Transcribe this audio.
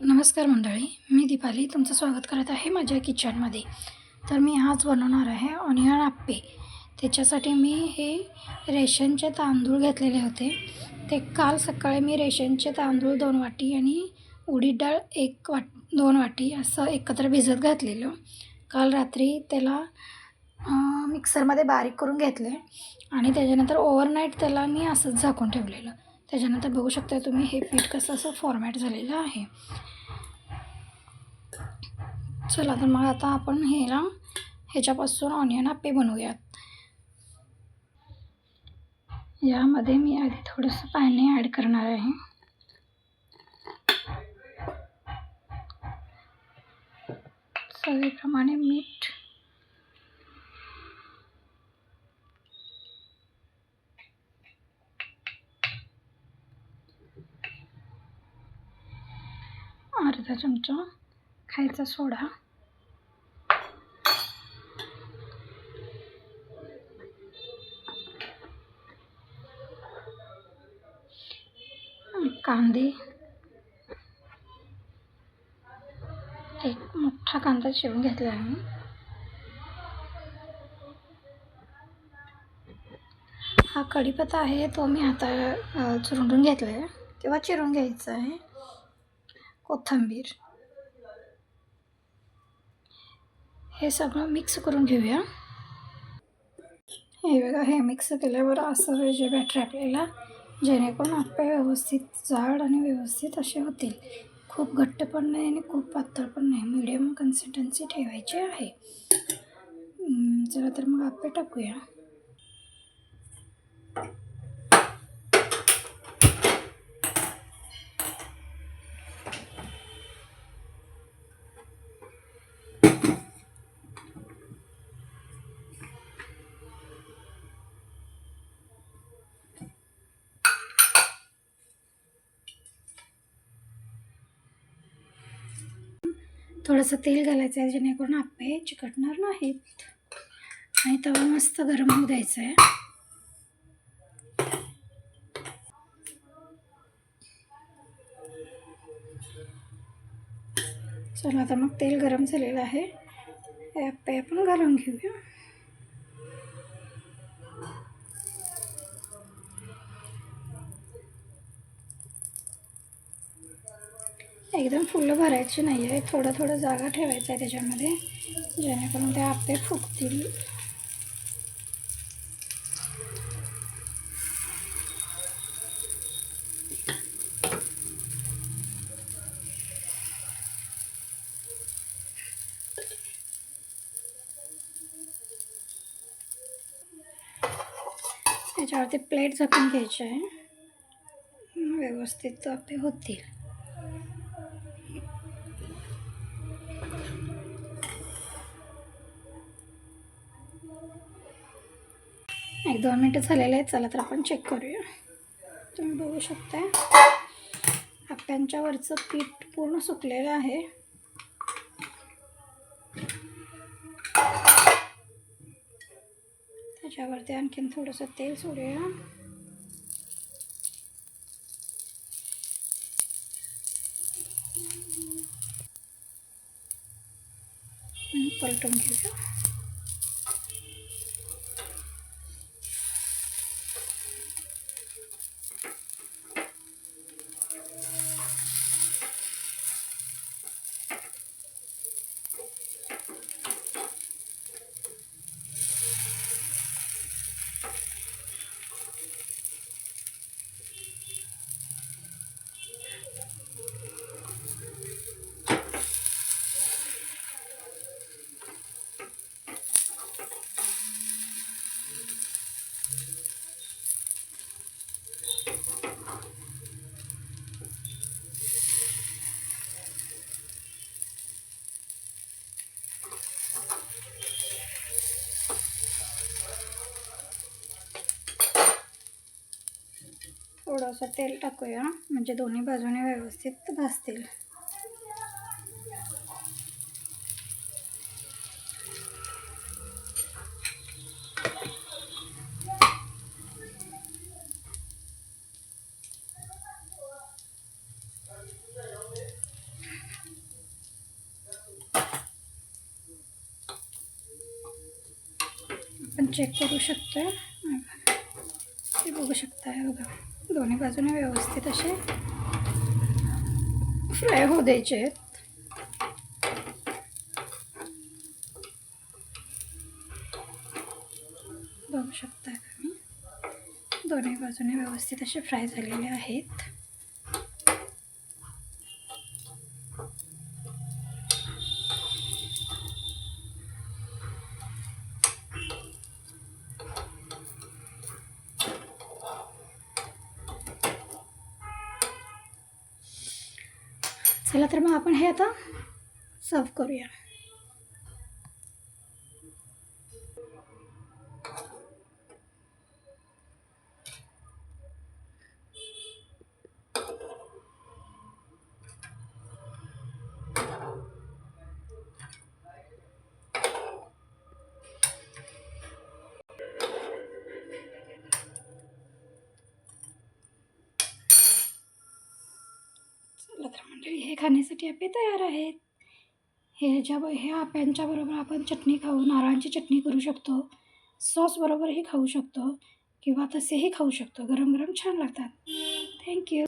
नमस्कार मंडळी मी दीपाली तुमचं स्वागत करत आहे माझ्या किचनमध्ये. तर मी आज बनवणार आहे ऑनियन आप्पे. त्याच्यासाठी मी हे रेशनचे तांदूळ घेतलेले होते. ते काल सकाळी मी रेशनचे तांदूळ दोन वाटी आणि उडीद डाळ एक वाट दोन वाटी असं एकत्र भिजत घातलेलं. काल रात्री त्याला मिक्सरमध्ये बारीक करून घेतले आणि त्याच्यानंतर ओव्हरनाईट त्याला मी असंच झाकून ठेवलेलं. त्याच्यानंतर बघू शकता तुम्ही हे पीठ कसं असं फॉर्मॅट झालेलं आहे. चला तर मग आता आपण ह्याला ह्याच्यापासून ऑनियन आप्पे बनवूयात. यामध्ये मी आधी थोडंसं पाणी ॲड करणार आहे. चवीप्रमाणे मीठ चमचा. खायचा सोडा. कांदे. एक मोठा कांदा चिरून घेतला आहे मी. हा कढीपत्ता आहे तो मी हाता चुरडून घेतला आहे किंवा चिरून घ्यायचा आहे. कोथिंबीर. हे सगळं मिक्स करून घेऊया. हे बघा हे मिक्स केल्यावर असं जे बॅटर आपल्याला जेणेकरून आप्पे व्यवस्थित जाड आणि व्यवस्थित असे होतील. खूप घट्ट पण नाही आणि खूप पातळ पण नाही. मीडियम कन्सिस्टन्सी ठेवायची आहे. चला तर मग आपे टाकूया. थोडंसं तेल घालायचं आहे जेणेकरून आपे चिकटणार नाहीत. आणि तवा मस्त गरम होऊ द्यायचा आहे. चला आता मग तेल गरम झालेलं आहे. हे आपे आपण घालून घेऊया. एकदम फुलं भरायची नाही आहे. थोडं थोडं जागा ठेवायचं आहे त्याच्यामध्ये जेणेकरून ते आपे फुगतील. त्याच्यावरती प्लेट झाकून घ्यायची आहे. व्यवस्थित आपे होतील. एक दोन मिनटं झालेले आहेत चला तर आपण चेक करूया. तुम्ही बघू शकता आप्यांच्या वरचं पीठ पूर्ण सुकलेलं आहे. त्याच्यावरती आणखीन थोडंसं तेल सोडूया. पलटून घेऊया. थोडंसं तेल टाकूया. म्हणजे दोन्ही बाजूने व्यवस्थित भाजतील. आपण चेक करू शकतो ते बघू शकता बघा. दोन्ही बाजूने व्यवस्थित असे फ्राय होऊ द्यायचे आहेत. बघू शकता तुम्ही दोन्ही बाजूने व्यवस्थित असे फ्राय झालेले आहेत. चला तर मग आपण हे आता सर्व करूया चला तर मंडळी हे खाण्यासाठी आपे तयार आहेत. हे ज्या हे आप्यांच्याबरोबर आपण चटणी खाऊ नारळांची चटणी करू शकतो. सॉसबरोबरही खाऊ शकतो. किंवा तसेही खाऊ शकतो. गरम गरम छान लागतात. थँक्यू